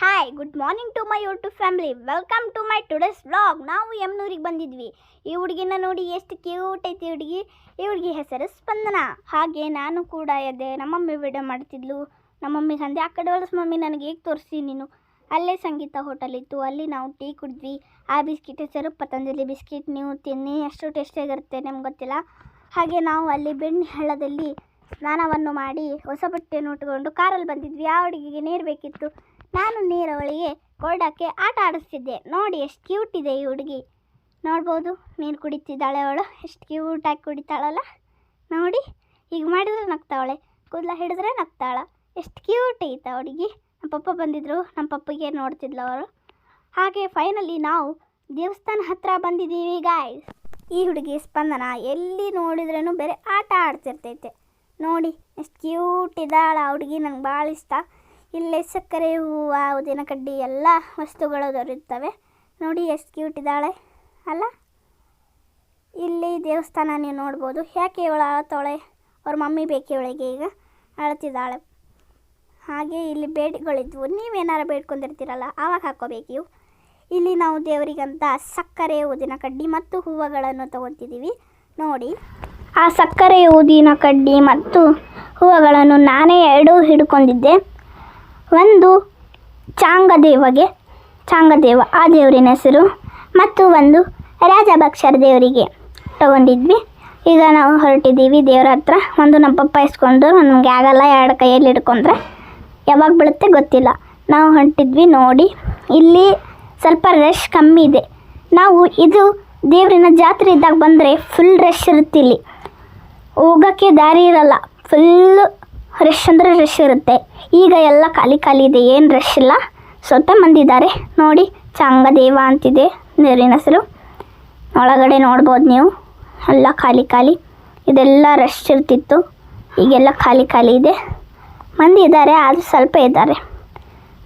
Hi good morning to my YouTube family welcome to my today's vlog ನಾವು ಯಮ್ನೂರಿಗೆ ಬಂದಿದ್ವಿ. ಈ ಹುಡುಗಿನ ನೋಡಿ ಎಷ್ಟು ಕ್ಯೂಟ್ ಐತಿ ಹುಡುಗಿ. ಈ ಹುಡುಗಿ ಹೆಸರು ಸ್ಪಂದನ. ಹಾಗೆ ನಾನು ಕೂಡ ಎದ್ದೆ ನಮ್ಮಮ್ಮಿ ವಿಡಿಯೋ ಮಾಡ್ತಿದ್ಲು. ನಮ್ಮಮ್ಮಿಗೆ ಅಂದೆ, ಆ ಕಡೆ ಹೊಲಸ ಮಮ್ಮಿ ನನಗೆ ಹೇಗೆ ತೋರಿಸಿ ನೀನು? ಅಲ್ಲೇ ಸಂಗೀತ ಹೋಟೆಲ್ ಇತ್ತು. ಅಲ್ಲಿ ನಾವು ಟೀ ಕುಡಿದ್ವಿ. ಆ ಬಿಸ್ಕಿಟ್ ಹೆಸರು ಪತಂಜಲಿ ಬಿಸ್ಕಿಟ್ ನೀವು ತಿನ್ನಿ ಎಷ್ಟು ಟೇಸ್ಟಿಯಾಗಿರುತ್ತೆ ನಿಮ್ಗೆ ಗೊತ್ತಿಲ್ಲ. ಹಾಗೆ ನಾವು ಅಲ್ಲಿ ಬೆಣ್ಣೆ ಹಳ್ಳದಲ್ಲಿ ಸ್ನಾನವನ್ನು ಮಾಡಿ ಹೊಸ ಬಟ್ಟೆಯನ್ನು ಉಟ್ಕೊಂಡು ಕಾರಲ್ಲಿ ಬಂದಿದ್ವಿ. ಆ ಹುಡುಗಿಗೆ ನೀರು ಬೇಕಿತ್ತು. ನಾನು ನೀರವಳಿಗೆ ಕೊಡಕ್ಕೆ ಆಟ ಆಡಿಸ್ತಿದ್ದೆ. ನೋಡಿ ಎಷ್ಟು ಕ್ಯೂಟ್ ಇದೆ ಈ ಹುಡುಗಿ. ನೋಡ್ಬೋದು ನೀರು ಕುಡಿತಿದ್ದಾಳೆ ಅವಳು. ಎಷ್ಟು ಕ್ಯೂಟಾಗಿ ಕುಡಿತಾಳಲ್ಲ. ನೋಡಿ ಈಗ ಮಾಡಿದ್ರೆ ನಗ್ತಾವಳೆ. ಕೂದಲ ಹಿಡಿದ್ರೆ ನಗ್ತಾಳ. ಎಷ್ಟು ಕ್ಯೂಟ್ ಐತ ಹುಡುಗಿ. ನಮ್ಮ ಪಪ್ಪ ಬಂದಿದ್ರು ನಮ್ಮ ಪಪ್ಪಗೆ ನೋಡ್ತಿದ್ಲು ಅವರು. ಹಾಗೆ ಫೈನಲಿ ನಾವು ದೇವಸ್ಥಾನ ಹತ್ರ ಬಂದಿದ್ದೀವಿ ಗಾಯ್ಸ್ ಈ ಹುಡುಗಿ ಸ್ಪಂದನ ಎಲ್ಲಿ ನೋಡಿದ್ರೂ ಬೇರೆ ಆಟ ಆಡ್ತಿರ್ತೈತೆ. ನೋಡಿ, ಎಷ್ಟು ಕ್ಯೂಟ್ ಇದ್ದಾಳ ಹುಡುಗಿ. ನಂಗೆ ಭಾಳ ಇಷ್ಟ. ಇಲ್ಲೇ ಸಕ್ಕರೆ, ಹೂವು ಉದಿನ ಕಡ್ಡಿ ಎಲ್ಲ ವಸ್ತುಗಳು ದೊರೆಯುತ್ತವೆ. ನೋಡಿ ಎಷ್ಟು ಕ್ಯೂಟ್ ಇದ್ದಾಳೆ, ಅಲ್ಲ? ಇಲ್ಲಿ ದೇವಸ್ಥಾನ ನೀವು ನೋಡ್ಬೋದು. ಯಾಕೆ ಇವಳು ಅಳತಾಳೆ ಅವ್ರ ಮಮ್ಮಿ ಬೇಕೆ ಇವಳಿಗೆ ಈಗ? ಅಳ್ತಿದ್ದಾಳೆ ಹಾಗೆ ಇಲ್ಲಿ ಬೇಡಿಗಳಿದ್ವು. ನೀವೇನಾರು ಬೇಡ್ಕೊಂಡಿರ್ತೀರಲ್ಲ, ಆವಾಗ ಹಾಕೋಬೇಕು ಇವು. ಇಲ್ಲಿ ನಾವು ದೇವರಿಗಂತ ಸಕ್ಕರೆ ಊದಿನ ಕಡ್ಡಿ ಮತ್ತು ಹೂವುಗಳನ್ನು ತಗೊತಿದ್ದೀವಿ. ನೋಡಿ. ಆ ಸಕ್ಕರೆ ಊದಿನ ಕಡ್ಡಿ ಮತ್ತು ಹೂವುಗಳನ್ನು ನಾನೇ ಎರಡೂ ಹಿಡ್ಕೊಂಡಿದ್ದೆ. ಒಂದು ಚಾಂಗದೇವಗೆ, ಚಾಂಗದೇವ ಆ ದೇವರಿನ ಹೆಸರು ಮತ್ತು ಒಂದು ರಾಜಭಕ್ಷರ ದೇವರಿಗೆ ತಗೊಂಡಿದ್ವಿ. ಈಗ ನಾವು ಹೊರಟಿದ್ದೀವಿ ದೇವ್ರ ಹತ್ರ. ಒಂದು ನಮ್ಮ ಪಪ್ಪ ಇಸ್ಕೊಂಡು ನಮಗೆ ಆಗಲ್ಲ ಎರಡು ಕೈಯಲ್ಲಿ ಹಿಡ್ಕೊಂಡ್ರೆ. ಯಾವಾಗ ಬೀಳುತ್ತೆ ಗೊತ್ತಿಲ್ಲ. ನಾವು ಹೊಂಟಿದ್ವಿ ನೋಡಿ. ಇಲ್ಲಿ ಸ್ವಲ್ಪ ರಶ್ ಕಮ್ಮಿ ಇದೆ. ನಾವು ಇದು ದೇವರಿನ ಜಾತ್ರೆ ಇದ್ದಾಗ ಬಂದರೆ ಫುಲ್ ರಶ್ ಇರುತ್ತೆ ಇಲ್ಲಿ ಹೋಗೋಕ್ಕೆ ದಾರಿ ಇರಲ್ಲ. ಫುಲ್ಲು ರಶ್ ಅಂದರೆ ರಶ್ ಇರುತ್ತೆ. ಈಗ ಎಲ್ಲ ಖಾಲಿ ಖಾಲಿ ಇದೆ, ಏನು ರಶ್ ಇಲ್ಲ. ಸ್ವಲ್ಪ ಮಂದಿದ್ದಾರೆ ನೋಡಿ, ಚಾಂಗದೇವ ಅಂತಿದೆ ನೀರಿನ ಹೆಸರು. ಒಳಗಡೆ ನೋಡ್ಬೋದು ನೀವು. ಎಲ್ಲ ಖಾಲಿ ಖಾಲಿ. ಇದೆಲ್ಲ ರಶ್ ಇರ್ತಿತ್ತು. ಈಗೆಲ್ಲ ಖಾಲಿ ಖಾಲಿ ಇದೆ. ಮಂದಿ ಇದ್ದಾರೆ ಆದರೂ ಸ್ವಲ್ಪ ಇದ್ದಾರೆ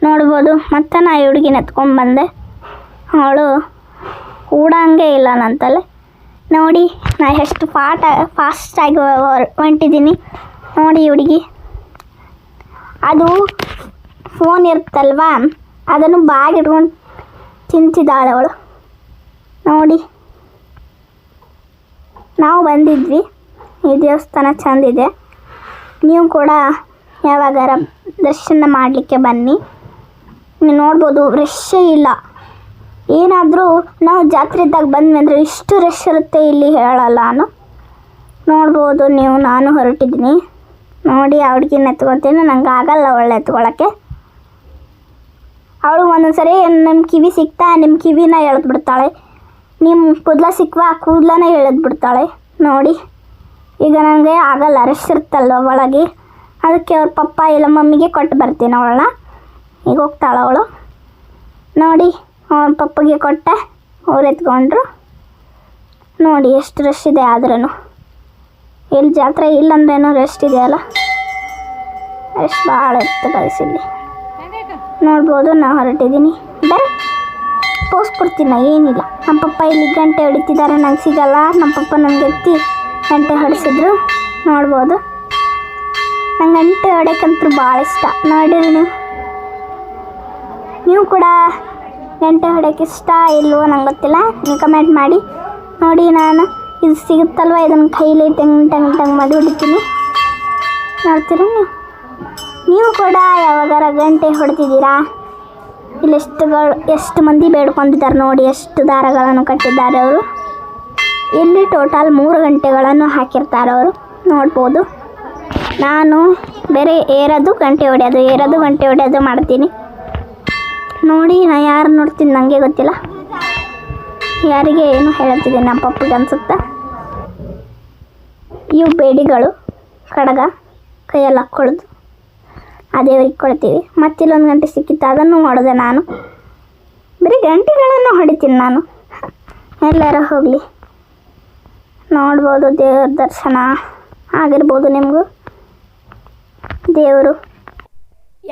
ನೋಡ್ಬೋದು, ಮತ್ತೆ ನಾ ಈ ಹುಡುಗಿನ ಎತ್ಕೊಂಡ್ಬಂದೆ ಅವಳು ಕೂಡಂಗೆ ಇಲ್ಲ ನಂತಲೆ. ನೋಡಿ, ನಾ ಎಷ್ಟು ಫಾಟ ಫಾಸ್ಟಾಗಿ ಹೊಂಟಿದ್ದೀನಿ ನೋಡಿ ಹುಡುಗಿ. ಅದು ಫೋನ್ ಇರುತ್ತಲ್ವಾ? ಅದನ್ನು ಬಾಗಿಟ್ಕೊಂಡು ತಿಂತಿದ್ದಾಳೆ ಅವಳು. ನೋಡಿ. ನಾವು ಬಂದಿದ್ವಿ. ಈ ದೇವಸ್ಥಾನ ಚೆಂದಿದೆ. ನೀವು ಕೂಡ ಯಾವಾಗಾರ ದರ್ಶನ ಮಾಡಲಿಕ್ಕೆ ಬನ್ನಿ. ನೀವು ನೋಡ್ಬೋದು ರಶ್ಶೇ ಇಲ್ಲ. ಏನಾದರೂ ನಾವು ಜಾತ್ರೆ ಇದ್ದಾಗ ಬಂದ್ವಿ ಅಂದರೆ ಇಷ್ಟು ರಶ್ ಇರುತ್ತೆ ಇಲ್ಲಿ ಹೇಳಲ್ಲ ನಾನು. ನೋಡ್ಬೋದು ನೀವು, ನಾನು ಹೊರಟಿದ್ದೀನಿ. ನೋಡಿ, ಆ ಹುಡುಗಿನ ಎತ್ಕೊತೀನಿ. ನಂಗೆ ಆಗಲ್ಲ ಒಳ್ಳೆ ಎತ್ಕೊಳ್ಳೋಕ್ಕೆ ಅವಳು ಒಂದೊಂದ್ಸರಿ ನಿಮ್ಮ ಕಿವಿ ಸಿಕ್ತಾ ನಿಮ್ಮ ಕಿವಿನ ಎಳೆದು ಬಿಡ್ತಾಳೆ ನಿಮ್ಮ ಕೂದಲ ಸಿಕ್ವಾ ಕೂದಲನೇ ಎಳೆದು ಬಿಡ್ತಾಳೆ ನೋಡಿ, ಈಗ ನನಗೆ ಆಗಲ್ಲ ರಶ್ ಇರ್ತಲ್ವ ಒಳಗೆ. ಅದಕ್ಕೆ ಅವ್ರ ಪಪ್ಪ ಇಲ್ಲ, ಮಮ್ಮಿಗೆ ಕೊಟ್ಟು ಬರ್ತೀನಿ ಅವಳನ್ನ. ಈಗ ಹೋಗ್ತಾಳೆ ಅವಳು. ನೋಡಿ ಅವ್ರ ಪಪ್ಪಗೆ ಕೊಟ್ಟೆ, ಅವ್ರು ಎತ್ಕೊಂಡ್ರು. ನೋಡಿ, ಎಷ್ಟು ರಶ್ ಇದೆ ಆದ್ರೂ ಇಲ್ಲಿ ಜಾತ್ರೆ ಇಲ್ಲಂದ್ರೇನು ರೆಸ್ಟ್ ಇದೆಯಲ್ಲ? ರಶ್ ಭಾಳ ಇತ್ತು ಗೈಸ್ ಇಲ್ಲಿ. ನೋಡ್ಬೋದು ನಾ ಹೊರಟಿದ್ದೀನಿ ಬೇರೆ ಪೋಸ್ ಕೊಡ್ತೀನಿ ನಾ ಏನಿಲ್ಲ. ನಮ್ಮ ಪಪ್ಪ ಇಲ್ಲಿ ಗಂಟೆ ಹೊಡಿತಿದ್ದಾರೆ ನಂಗೆ ಸಿಗಲ್ಲ. ನಮ್ಮ ಪಪ್ಪ ನನಗೆ ಎತ್ತಿ ಗಂಟೆ ಹೊಡಿಸಿದ್ರು. ನೋಡ್ಬೋದು. ನಂಗೆ ಗಂಟೆ ಹೊಡ್ಯಕ್ಕಂತೂ ಭಾಳ ಇಷ್ಟ. ನೋಡಿರಿ ನೀವು ನೀವು ಕೂಡ ಗಂಟೆ ಹೊಡ್ಯಕ್ಕೆ ಇಷ್ಟ ಇಲ್ವೋ ನಂಗೆ ಗೊತ್ತಿಲ್ಲ. ನೀವು ಕಮೆಂಟ್ ಮಾಡಿ. ನೋಡಿ ನಾನು ಇದು ಸಿಗುತ್ತಲ್ವ? ಇದನ್ನು ಕೈಲಿ ಟಂಗ್ ತಂಗ್ ಟಂಗ್ ಮಾಡಿ ಹೊಡಿತೀನಿ. ನೋಡ್ತೀರ ನೀವು? ನೀವು ಕೂಡ ಯಾವಾಗಾರ ಗಂಟೆ ಹೊಡೆದಿದ್ದೀರಾ? ಇಲ್ಲೆಷ್ಟುಗಳು, ಎಷ್ಟು ಮಂದಿ ಬೇಡ್ಕೊಂಡಿದ್ದಾರೆ ನೋಡಿ, ಎಷ್ಟು ದಾರಗಳನ್ನು ಕಟ್ಟಿದ್ದಾರೆ ಅವರು. ಇಲ್ಲಿ ಟೋಟಲ್ ಮೂರು ಗಂಟೆಗಳನ್ನು ಹಾಕಿರ್ತಾರೆ ಅವರು. ನೋಡ್ಬೋದು. ನಾನು ಬೇರೆ ಏರೋದು ಗಂಟೆ ಹೊಡೆಯೋದು, ಏರೋದು ಗಂಟೆ ಹೊಡೆಯೋದು ಮಾಡ್ತೀನಿ. ನೋಡಿ, ನಾ ಯಾರು ನೋಡ್ತೀನಿ ನನಗೆ ಗೊತ್ತಿಲ್ಲ. ಯಾರಿಗೆ ಏನು ಹೇಳ್ತಿದ್ದೀನಿ ನಮ್ಮ ಪಪ್ಪಿಗೆ ಅನ್ಸುತ್ತೆ? ಇವು ಬೇಡಿಗಳು, ಕಡಗ, ಕೈಯಲ್ಲಿ ಹಾಕ್ಕೊಳ್ಳೋದು ಆ ದೇವರಿಗೆ ಕೊಡ್ತೀವಿ. ಮತ್ತಿಲ್ಲೊಂದು ಗಂಟೆ ಸಿಕ್ಕಿತ್ತು, ಅದನ್ನು ಹೊಡೆದೆ ನಾನು. ಬರೀ ಗಂಟೆಗಳನ್ನು ಹೊಡಿತೀನಿ ನಾನು. ಎಲ್ಲರ ಹೋಗಲಿ. ನೋಡ್ಬೋದು ದೇವ್ರ ದರ್ಶನ ಆಗಿರ್ಬೋದು ನಿಮಗೂ. ದೇವರು.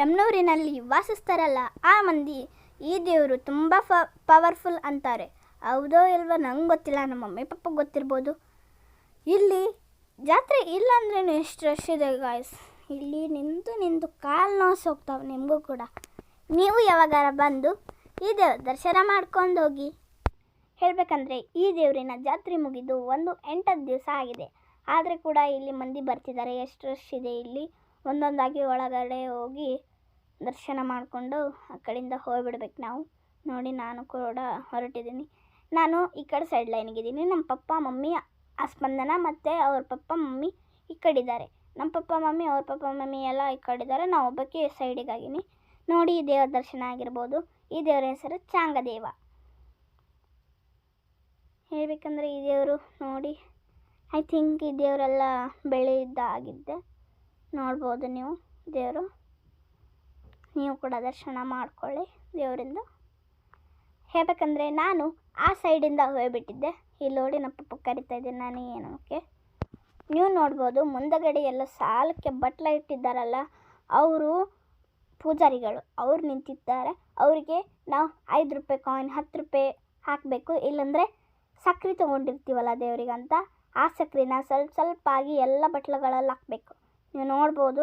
ಯಮ್ನೂರಿನಲ್ಲಿ ವಾಸಿಸ್ತಾರಲ್ಲ, ಆ ಮಂದಿ ಈ ದೇವರು ತುಂಬ ಫ ಪವರ್ಫುಲ್ ಅಂತಾರೆ. ಹೌದೋ ಇಲ್ವೋ ನಂಗೆ ಗೊತ್ತಿಲ್ಲ, ನಮ್ಮ ಮಮ್ಮಿ ಪಪ್ಪ ಗೊತ್ತಿರ್ಬೋದು. ಇಲ್ಲಿ ಜಾತ್ರೆ ಇಲ್ಲ ಎಷ್ಟು ರಶ್ ಇದೆ ಗಾಯ್ಸ್ ಇಲ್ಲಿ ನಿಂತು ನಿಂತು ಕಾಲು ನೋಸ್ ಹೋಗ್ತಾವೆ ನಿಮಗೂ ಕೂಡ. ನೀವು ಯಾವಾಗಾರ ಬಂದು ಈ ದೇವ ದರ್ಶನ ಮಾಡ್ಕೊಂಡು ಹೋಗಿ. ಹೇಳಬೇಕಂದ್ರೆ ಈ ದೇವರಿನ ಜಾತ್ರೆ ಮುಗಿದು ಒಂದು ಎಂಟತ್ತು ದಿವಸ ಆಗಿದೆ. ಆದರೆ ಕೂಡ ಇಲ್ಲಿ ಮಂದಿ ಬರ್ತಿದ್ದಾರೆ. ಎಷ್ಟು ರಶ್ ಇದೆ ಇಲ್ಲಿ. ಒಂದೊಂದಾಗಿ ಒಳಗಡೆ ಹೋಗಿ ದರ್ಶನ ಮಾಡಿಕೊಂಡು ಆ ಕಡೆಯಿಂದ ಹೋಗಿಬಿಡ್ಬೇಕು ನಾವು. ನೋಡಿ ನಾನು ಕೂಡ ಹೊರಟಿದ್ದೀನಿ. ನಾನು ಈ ಕಡೆ ಸೈಡ್ ಲೈನಿಗಿದ್ದೀನಿ ನಮ್ಮ ಪಪ್ಪ, ಮಮ್ಮಿ, ಆ ಸ್ಪಂದನ ಮತ್ತು ಅವ್ರ ಪಪ್ಪ, ಮಮ್ಮಿ ಈ ಕಡೆ ಇದ್ದಾರೆ. ನಮ್ಮ ಪಪ್ಪ, ಮಮ್ಮಿ, ಅವ್ರ ಪಪ್ಪ, ಮಮ್ಮಿ ಎಲ್ಲ ಈ ಕಡೆ ಇದ್ದಾರೆ ನಾವು ಒಬ್ಬಕ್ಕೆ ಸೈಡಿಗಾಗಿನಿ ನೋಡಿ ಈ ದೇವರ ದರ್ಶನ ಆಗಿರ್ಬೋದು. ಈ ದೇವರ ಹೆಸರು ಚಾಂಗದೇವ. ಹೇಳಬೇಕಂದ್ರೆ ಈ ದೇವರು ನೋಡಿ ಐ ಥಿಂಕ್ ಈ ದೇವರೆಲ್ಲ ಬೆಳೆಯಿದ್ದ ಆಗಿದ್ದೆ. ನೋಡ್ಬೋದು ನೀವು, ದೇವರು. ನೀವು ಕೂಡ ದರ್ಶನ ಮಾಡಿಕೊಳ್ಳಿ ದೇವರಿಂದ. ಹೇಳಬೇಕಂದ್ರೆ ನಾನು ಆ ಸೈಡಿಂದ ಹೋಗಿಬಿಟ್ಟಿದ್ದೆ. ಇಲ್ಲಿ ನೋಡಿ ನಮ್ಮ ಪಪ್ಪ ಕರಿತಾ ಇದ್ದೀನಿ ನಾನು ಏನಕ್ಕೆ ನೀವು ನೋಡ್ಬೋದು ಮುಂದಗಡೆ ಎಲ್ಲ ಸಾಲಕ್ಕೆ ಬಟ್ಲ ಇಟ್ಟಿದ್ದಾರಲ್ಲ ಅವರು ಪೂಜಾರಿಗಳು. ಅವ್ರು ನಿಂತಿದ್ದಾರೆ. ಅವರಿಗೆ ನಾವು ಐದು ರೂಪಾಯಿ ಕಾಯಿನ್ ಹತ್ತು ರೂಪಾಯಿ ಹಾಕಬೇಕು. ಇಲ್ಲಾಂದರೆ ಸಕ್ರೆ ತೊಗೊಂಡಿರ್ತೀವಲ್ಲ ದೇವರಿಗಂತ, ಆ ಸಕ್ರೆನ ಸ್ವಲ್ಪ ಸ್ವಲ್ಪ ಆಗಿ ಎಲ್ಲ ಬಟ್ಲಗಳಲ್ಲಿ ಹಾಕಬೇಕು. ನೀವು ನೋಡ್ಬೋದು,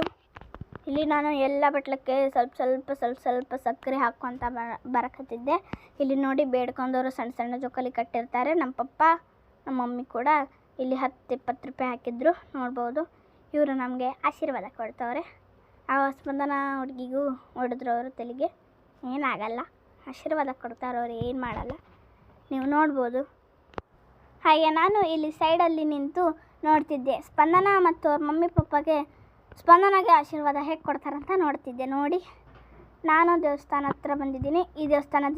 ಇಲ್ಲಿ ನಾನು ಎಲ್ಲ ಬಟ್ಲಕ್ಕೆ ಸ್ವಲ್ಪ ಸ್ವಲ್ಪ ಸ್ವಲ್ಪ ಸ್ವಲ್ಪ ಸಕ್ಕರೆ ಹಾಕ್ಕೊತ ಬರ ಬರಕತ್ತಿದ್ದೆ. ಇಲ್ಲಿ ನೋಡಿ ಬೇಡ್ಕೊಂಡವರು ಸಣ್ಣ ಸಣ್ಣ ಜೋಕಾಲಿ ಕಟ್ಟಿರ್ತಾರೆ. ನಮ್ಮ ಪಪ್ಪ, ನಮ್ಮ ಮಮ್ಮಿ ಕೂಡ ಇಲ್ಲಿ ಹತ್ತು ಇಪ್ಪತ್ತು ರೂಪಾಯಿ ಹಾಕಿದ್ರು, ನೋಡ್ಬೋದು. ಇವರು ನಮಗೆ ಆಶೀರ್ವಾದ ಕೊಡ್ತವ್ರೆ. ಆ ಸ್ಪಂದನ ಹುಡುಗಿಗೂ ಹೊಡೆದ್ರು ಅವರು ತಲೆಗೆ. ಏನಾಗಲ್ಲ, ಆಶೀರ್ವಾದ ಕೊಡ್ತಾರೆ ಅವ್ರು, ಏನು ಮಾಡಲ್ಲ. ನೀವು ನೋಡ್ಬೋದು. ಹಾಗೆ ನಾನು ಇಲ್ಲಿ ಸೈಡಲ್ಲಿ ನಿಂತು ನೋಡ್ತಿದ್ದೆ. ಸ್ಪಂದನ ಮತ್ತು ಅವ್ರ ಮಮ್ಮಿ ಪಪ್ಪಗೆ ಸ್ಪಂದನಗೆ ಆಶೀರ್ವಾದ ಹೇಗೆ ಕೊಡ್ತಾರಂತ ನೋಡ್ತಿದ್ದೆ. ನೋಡಿ, ನಾನು ದೇವಸ್ಥಾನ ಹತ್ರ ಬಂದಿದ್ದೀನಿ. ಈ ದೇವಸ್ಥಾನದ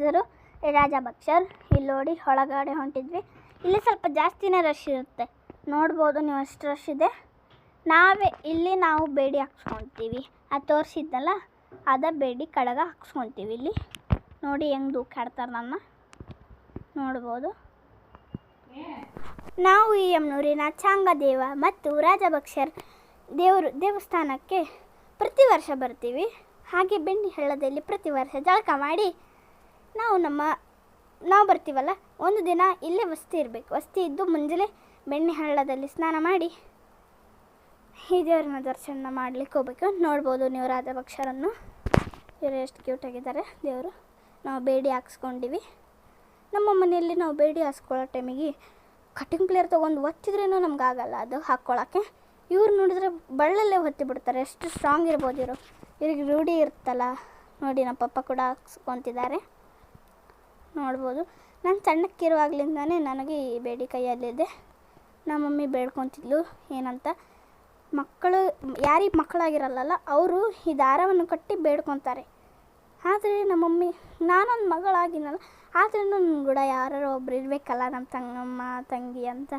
ರಾಜ ಬಕ್ಷರ್, ಇಲ್ಲಿ ನೋಡಿ ಒಳಗಡೆ ಹೊಂಟಿದ್ವಿ. ಇಲ್ಲಿ ಸ್ವಲ್ಪ ಜಾಸ್ತಿನೇ ರಶ್ ಇರುತ್ತೆ. ನೋಡ್ಬೋದು ನೀವು ಎಷ್ಟು ರಶ್ ಇದೆ. ನಾವೇ, ಇಲ್ಲಿ ನಾವು ಬೇಡಿ ಹಾಕ್ಸ್ಕೊತೀವಿ. ಅದು ತೋರಿಸಿದ್ದಲ್ಲ, ಅದ ಬೇಡಿ ಕಡಗ ಹಾಕ್ಸ್ಕೊತೀವಿ ಇಲ್ಲಿ. ನೋಡಿ ಹೆಂಗೆ ದೂಕಾಡ್ತಾರೆ ನಮ್ಮ ನೋಡ್ಬೋದು. ನಾವು ಈ ಯಮ್ನೂರಿನ ಚಾಂಗದೇವ ಮತ್ತು ರಾಜಭಕ್ಷರ್ ದೇವರು ದೇವಸ್ಥಾನಕ್ಕೆ ಪ್ರತಿ ವರ್ಷ ಬರ್ತೀವಿ. ಹಾಗೆ ಬೆಣ್ಣೆ ಹಳ್ಳದಲ್ಲಿ ಪ್ರತಿ ವರ್ಷ ಜಳಕ ಮಾಡಿ ನಾವು ನಮ್ಮ, ನಾವು ಬರ್ತೀವಲ್ಲ? ಒಂದು ದಿನ ಇಲ್ಲೇ ವಸ್ತಿ ಇರಬೇಕು. ವಸ್ತಿ ಇದ್ದು ಮುಂಜಾನೆ ಬೆಣ್ಣೆ ಹಳ್ಳದಲ್ಲಿ ಸ್ನಾನ ಮಾಡಿ ಈ ದೇವರನ್ನ ದರ್ಶನ ಮಾಡ್ಲಿಕ್ಕೆ ಹೋಗ್ಬೇಕು. ನೋಡ್ಬೋದು ನೀವು ರಾಜಭಕ್ಷರನ್ನು ಇವರು ಎಷ್ಟು ಕ್ಯೂಟಾಗಿದ್ದಾರೆ ದೇವರು, ನಾವು ಬೇಡಿ ಹಾಕ್ಸ್ಕೊಂಡಿವಿ. ನಮ್ಮ ಮನೆಯಲ್ಲಿ ನಾವು ಬೇಡಿ ಹಾಕ್ಸ್ಕೊಳ್ಳೋ ಟೈಮಿಗೆ ಕಟಿಂಗ್ ಪ್ಲೇಯರ್ ತೊಗೊಂಡು ಒತ್ತಿದ್ರೇನು ನಮ್ಗೆ ಆಗಲ್ಲ ಅದು ಹಾಕ್ಕೊಳ್ಳೋಕ್ಕೆ ಇವ್ರು ನೋಡಿದ್ರೆ ಬಳ್ಳಲ್ಲೇ ಹೊತ್ತಿ ಬಿಡ್ತಾರೆ. ಎಷ್ಟು ಸ್ಟ್ರಾಂಗ್ ಇರ್ಬೋದು ಇವರು. ಇವ್ರಿಗೆ ರೂಢಿ ಇರುತ್ತಲ್ಲ. ನೋಡಿ ನಮ್ಮ ಪಪ್ಪ ಕೂಡ ಹಾಕ್ಸ್ಕೊತಿದ್ದಾರೆ. ನೋಡ್ಬೋದು. ನಾನು ಸಣ್ಣಕ್ಕಿರುವಾಗಲಿಂದನೇ ನನಗೆ ಈ ಬೇಡಿ ಕೈಯಲ್ಲಿದೆ. ನಮ್ಮ ಮಮ್ಮಿ ಬೇಡ್ಕೊತಿದ್ಲು, ಏನಂತ. ಮಕ್ಕಳು ಯಾರಿಗೆ ಮಕ್ಕಳಾಗಿರಲ್ಲಲ್ಲ, ಅವರು ಈ ದಾರವನ್ನು ಕಟ್ಟಿ ಬೇಡ್ಕೊತಾರೆ. ಆದರೆ ನಮ್ಮ ಮಮ್ಮಿ, ನಾನೊಂದು ಮಗಳಾಗಿನಲ್ಲ, ಆದ್ರೂ ನನ್ನ ಕೂಡ ಯಾರು ಒಬ್ರು ಇರಬೇಕಲ್ಲ ನಮ್ಮ ತಂಗಮ್ಮ, ತಂಗಿ ಅಂತ.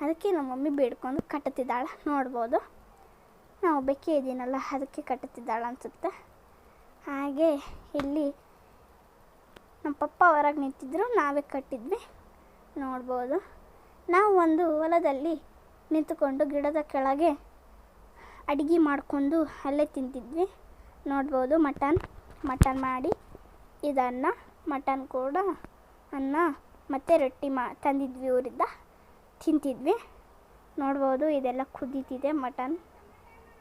ಅದಕ್ಕೆ ನಮ್ಮ ಮಮ್ಮಿ ಬೇಡ್ಕೊಂಡು ಕಟ್ಟುತ್ತಿದ್ದಾಳೆ ನೋಡ್ಬೋದು. ನಾವು ಒಬ್ಬಕ್ಕೆ ಇದ್ದೀನಲ್ಲ ಅದಕ್ಕೆ ಕಟ್ಟುತ್ತಿದ್ದಾಳೆ ಅನಿಸುತ್ತೆ. ಹಾಗೆ ಇಲ್ಲಿ ನಮ್ಮ ಪಪ್ಪ ಹೊರಗೆ ನಿಂತಿದ್ದರು ನಾವೇ ಕಟ್ಟಿದ್ವಿ. ನೋಡ್ಬೋದು. ನಾವು ಒಂದು ಹೊಲದಲ್ಲಿ ನಿಂತುಕೊಂಡು ಗಿಡದ ಕೆಳಗೆ ಅಡುಗೆ ಮಾಡಿಕೊಂಡು ಅಲ್ಲೇ ತಿಂತಿದ್ವಿ. ನೋಡ್ಬೋದು, ಮಟನ್. ಮಟನ್ ಮಾಡಿ ಇದನ್ನ, ಮಟನ್ ಕೂಡ ಅನ್ನ ಮತ್ತು ರೊಟ್ಟಿ ಮಾ, ತಂದಿದ್ವಿ ಊರಿಂದ. ತಿಂತಿದ್ವಿ. ನೋಡ್ಬೋದು, ಇದೆಲ್ಲ ಕುದೀತಿದೆ ಮಟನ್.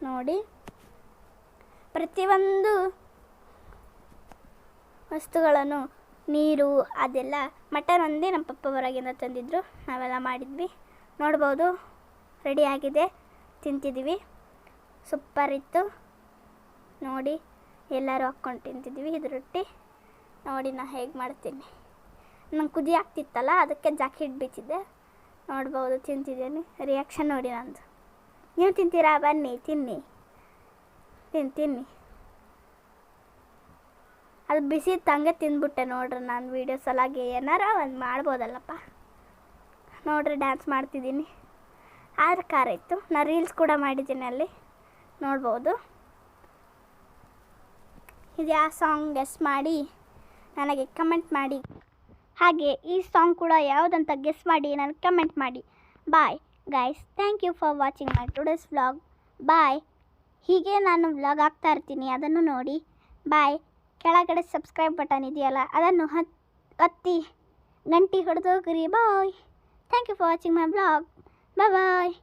ನೋಡಿ. ಪ್ರತಿಯೊಂದು ವಸ್ತುಗಳನ್ನು ನೀರು ಅದೆಲ್ಲ ಮಟನ್ ಒಂದೇ ನಮ್ಮ ಪಪ್ಪ ಹೊರಗಿಂದ ತಂದಿದ್ದರು ನಾವೆಲ್ಲ ಮಾಡಿದ್ವಿ. ನೋಡ್ಬೋದು. ಆಗಿದೆ. ತಿಂತಿದ್ವಿ ಸೂಪರ್ ಇತ್ತು. ನೋಡಿ, ಎಲ್ಲರೂ ಹಾಕ್ಕೊಂಡು ತಿಂತಿದ್ವಿ ಇದು ರೊಟ್ಟಿ. ನೋಡಿ, ನಾ ಹೇಗೆ ಮಾಡ್ತೀನಿ. ನಂಗೆ ಕುದಿ ಆಗ್ತಿತ್ತಲ್ಲ, ಅದಕ್ಕೆ ಜಾಕೆಟ್ ಬಿಚ್ಚಿದ್ದೆ. ನೋಡ್ಬೋದು, ತಿಂತಿದ್ದೀನಿ. ರಿಯಾಕ್ಷನ್ ನೋಡಿ ನಂದು. ನೀವು ತಿಂತೀರಾ? ಬನ್ನಿ, ತಿನ್ನಿ. ತಿಂತೀನಿ ಅದು ಬಿಸಿ ತಂಗೆ ತಿಂದ್ಬಿಟ್ಟೆ ನೋಡ್ರಿ ನಾನು ವೀಡಿಯೋ ಸಲಾಗಿ. ಏನಾರ ಒಂದು ಮಾಡ್ಬೋದಲ್ಲಪ್ಪ. ನೋಡ್ರಿ ಡ್ಯಾನ್ಸ್ ಮಾಡ್ತಿದ್ದೀನಿ. ಆದ್ರೆ ಖಾರ ಇತ್ತು. ನಾನು ರೀಲ್ಸ್ ಕೂಡ ಮಾಡಿದ್ದೀನಿ ಅಲ್ಲಿ. ನೋಡ್ಬೋದು. ಇದು ಯಾವ ಸಾಂಗ್ ಗೆಸ್ ಮಾಡಿ ನನಗೆ ಕಮೆಂಟ್ ಮಾಡಿ. ಹಾಗೆ ಈ ಸಾಂಗ್ ಕೂಡ ಯಾವುದಂತ ಗೆಸ್ ಮಾಡಿ ನನಗೆ ಕಮೆಂಟ್ ಮಾಡಿ. Bye guys thank you for watching my today's vlog bye ಹೀಗೆ ನಾನು ವ್ಲಾಗ್ ಹಾಕ್ತಾ ಇರ್ತೀನಿ. ಅದನ್ನು ನೋಡಿ. ಬಾಯ್ ಕೆಳಗಡೆ ಸಬ್ಸ್ಕ್ರೈಬ್ ಬಟನ್ ಇದೆಯಲ್ಲ, ಅದನ್ನು ಹತ್ ಒತ್ತಿ ಗಂಟಿ ಹೊಡೆದೋಗ್ರಿ bye thank you for watching my blog bye